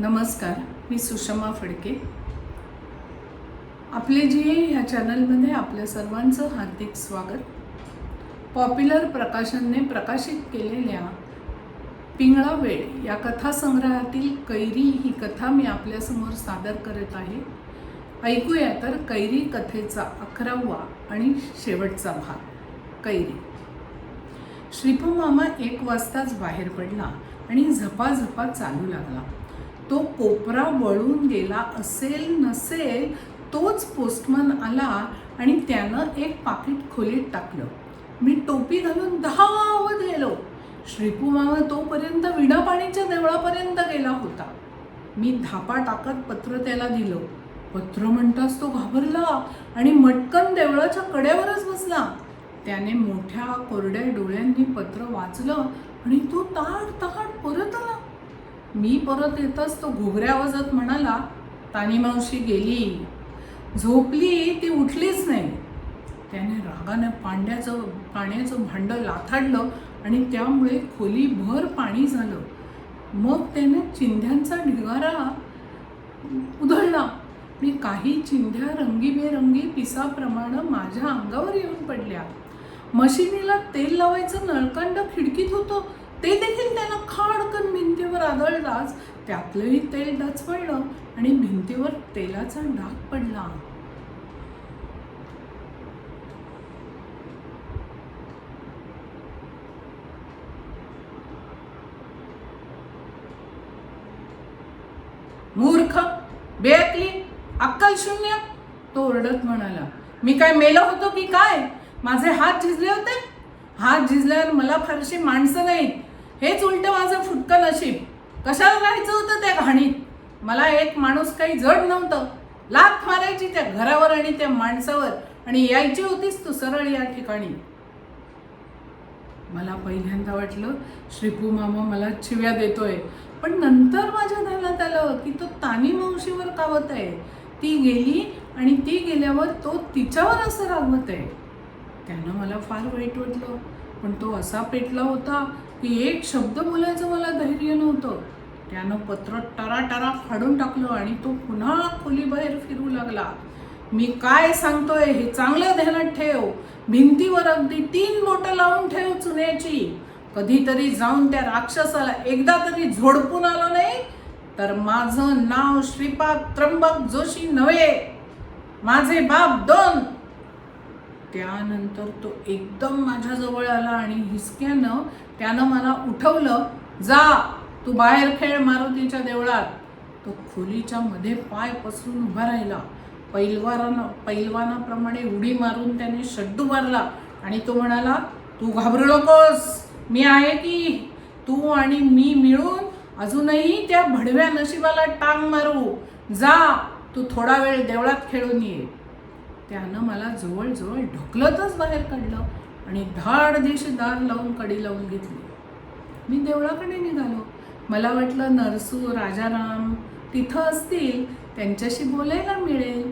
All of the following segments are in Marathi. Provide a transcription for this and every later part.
नमस्कार मी सुषमा फडके. आपले जी ह्या चॅनलमध्ये आपल्या सर्वांचं हार्दिक स्वागत. पॉप्युलर प्रकाशनने प्रकाशित केलेल्या पिंगळा वेळ या कथासंग्रहातील कैरी ही कथा मी आपल्यासमोर सादर करत आहे. ऐकूया तर कैरी कथेचा अकरावा आणि शेवटचा भाग कैरी. श्रीपू मामा एक वाजताच बाहेर पडला आणि झपाझपा चालू लागला. तो कोपरा वळून गेला असेल नसेल तोच पोस्टमन आला आणि त्यानं एक पाकिट खोलीत टाकलं. मी टोपी घालून धावत गेलो. श्रीपू मामा तोपर्यंत विणापाणीच्या देवळापर्यंत गेला होता. मी धापा टाकत पत्र त्याला दिलं. पत्र म्हणताच तो घाबरला आणि मटकन देवळाच्या कड्यावरच बसला. त्याने मोठ्या कोरड्या डोळ्यांनी पत्र वाचलं आणि तो ताट ताट परत आला मी परत येतच तो घोगऱ्या आवाजात म्हणाला तानी मावशी गेली. झोपली ती उठलीच नाही. त्याने रागाने पांड्याचं पाण्याचं भांडं लाथाडलं आणि त्यामुळे खोलीभर पाणी झालं. मग त्याने चिंध्यांचा ढिगारा उधळला. मी काही चिंध्या रंगीबेरंगी पिसाप्रमाणे माझ्या अंगावर येऊन पडल्या. मशिनीला तेल लावायचं नळकंड खिडकीत होतं. ते देखील त्यानं खाडकन भिंतीवर आदळलाच त्यातलंही तेल डचपडलं आणि भिंतीवर तेलाचा डाग पडला. मूर्ख बेअकली अक्कल शून्य तो ओरडत म्हणाला. मी काय मेलो होतो की काय? माझे हात झिजले होते? हात झिजल्यावर मला फारशी माणसं नाहीत. हेच उलट माझं फुटकं नशीब. कशाला राहायचं होतं त्या घाणीत? मला एक माणूस काही जड नव्हतं. लाथ मारायची त्या घरावर आणि त्या माणसावर. आणि यायची होतीस तू सरळ या ठिकाणी. मला पहिल्यांदा वाटलं श्रीपू मामा मला चिव्या देतोय. पण नंतर माझ्या ध्यानात आलं की तो तानी मावशीवर कावत आहे. ती गेली आणि ती गेल्यावर तो तिच्यावर असं रागवत आहे. त्यानं मला फार वाईट वाटलं. पण तो असा पेटला होता की एक शब्द बोलायचं मला धैर्य नव्हतं. त्यानं पत्र टराटरा फाडून टाकलं आणि तो पुन्हा खोलीबाहेर फिरू लागला. मी काय सांगतोय हे चांगलं ध्यानात ठेव. भिंतीवर अगदी तीन बोटं लावून ठेव चुन्याची. कधीतरी जाऊन त्या राक्षसाला एकदा तरी झोडपून आलो नाही तर माझं नाव श्रीपाद त्र्यंबक जोशी नव्हे. माझे बाप दोन. त्यानंतर तो एकदम माझ्याजवळ आला आणि हिसक्यानं त्यानं मला उठवलं जा तू बाहेर खेळ मारुतीच्या देवळात. तो खोलीच्या मध्ये पाय पसरून उभा राहिला. पैलवारानं पैलवानाप्रमाणे उडी मारून त्याने शड्डू मारला आणि तो म्हणाला तू घाबरू नकोस मी आहे की तू आणि मी मिळून अजूनही त्या भडव्या नशिबाला टांग मारू. जा तू थोडा वेळ देवळात खेळून ये. त्यानं मला जवळजवळ ढकलतच बाहेर काढलं आणि धाड दिशी दार लावून कडी लावून घेतली. मी देवळाकडे निघालो. मला वाटलं नरसू राजाराम तिथं असतील त्यांच्याशी बोलायला मिळेल.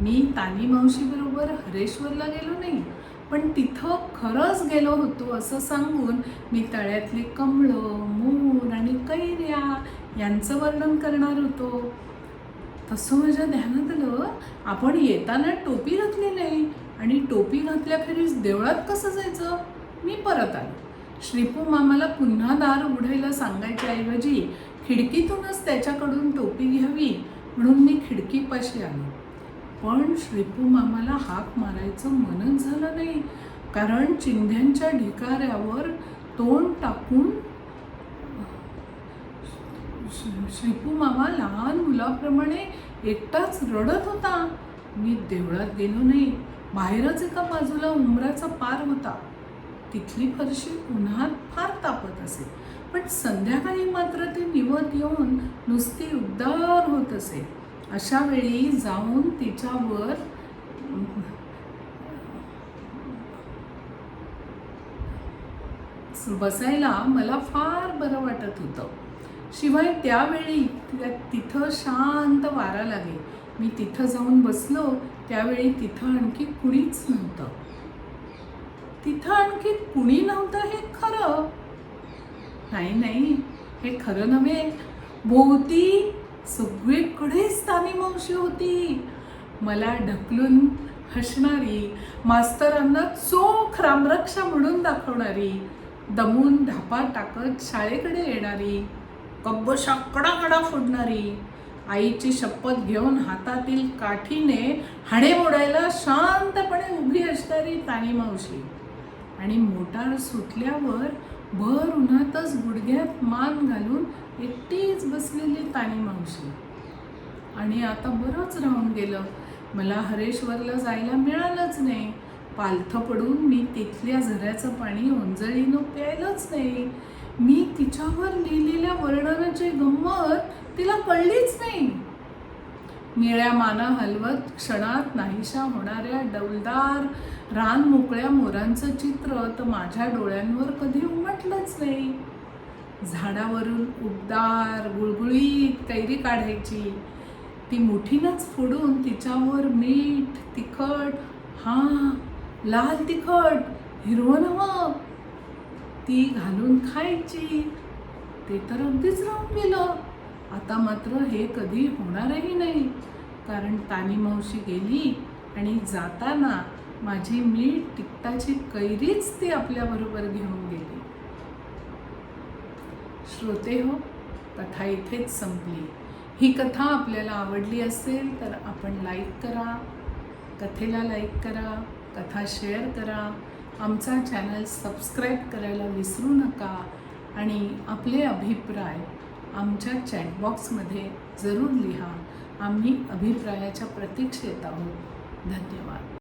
मी तानी मावशीबरोबर हरेश्वरला गेलो नाही पण तिथं खरंच गेलो होतो असं सांगून मी तळ्यातली कमळं मोर आणि कैऱ्या यांचं वर्णन करणार होतो. तसं माझ्या ध्यानात आलं आपण येताना टोपी घातली नाही आणि टोपी घातल्याखेरीज देवळात कसं जायचं? मी परत आलो. श्रीपू मामाला पुन्हा दार उघडायला सांगायच्या ऐवजी खिडकीतूनच त्याच्याकडून टोपी घ्यावी म्हणून मी खिडकीपाशी आलो. पण श्रीपू मामाला हाक मारायचं मनच झालं नाही कारण चिंध्यांच्या ढिकाऱ्यावर तोंड टाकून श्री- श्रीपू मामा लहान मुलाप्रमाणे एकटाच रडत होता. मी देवळात गेलो नाही. बाहेरच एका बाजूला उंबराचा पार होता. तिथली फरशी उन्हात फार तापत असे. पण संध्याकाळी मात्र ती निवत येऊन नुसती उद्दार होत असे. अशा वेळी जाऊन तिच्यावर बसायला मला फार बरं वाटत होतं. शिवाय त्यावेळी तिथं शांत वारा लागे. मी तिथं जाऊन बसलो त्यावेळी तिथं आणखी कुणीच नव्हतं. तिथं आणखी कुणी नव्हतं हे खरं? नाही नाही हे खरं नव्हे. भोवती सगळीकडेच तानी मावशी होती. मला ढकलून हसणारी मास्तरांना चोख रामरक्षा म्हणून दाखवणारी दमून धापा टाकत शाळेकडे येणारी कब्बशा कडाकडा फोडणारी आईची शपथ घेऊन हातातील काठीने हाडे मोडायला शांतपणे उभी असणारी ताणी मावशी. आणि मोटार सुटल्यावर भर उन्हातच गुडघ्यात मान घालून एकटीच बसलेली ताणी मावशी. आणि आता बरंच राहून गेलं. मला हरेश्वरला जायला मिळालंच नाही. पालथं पडून मी तिथल्या झऱ्याचं पाणी ओंजळीनं प्यायलंच नाही. मी तिच्यावर लिहिलेल्या वर्णनाची गंमत तिला कळलीच नाही. निळ्या माना हलवत क्षणात नाहीशा होणाऱ्या डौलदार रान मोकळ्या मोरांचं चित्र तर माझ्या डोळ्यांवर कधी उमटलंच नाही. झाडावरून उबदार गुळगुळीत कैरी काढायची. ती मुठीनंच फोडून तिच्यावर मीठ तिखट हां लाल तिखट हिरवं नवं ती घालून खायची. ते तर अगदीच राहून गेलं. आता मात्र हे कधी होणारही नाही. कारण तानी मावशी गेली आणि जाताना माझी मीठ तिकटाची कैरीच ती आपल्याबरोबर घेऊन गेली. श्रोते हो कथा इथेच संपली. ही कथा आपल्याला आवडली असेल तर आपण लाईक करा. कथेला लाईक करा. कथा शेअर करा. आमचा चॅनल सबस्क्राईब करायला विसरू नका आणि आपले अभिप्राय आमच्या चॅटबॉक्समध्ये जरूर लिहा. आम्ही अभिप्रायाच्या प्रतीक्षेत आहोत. धन्यवाद.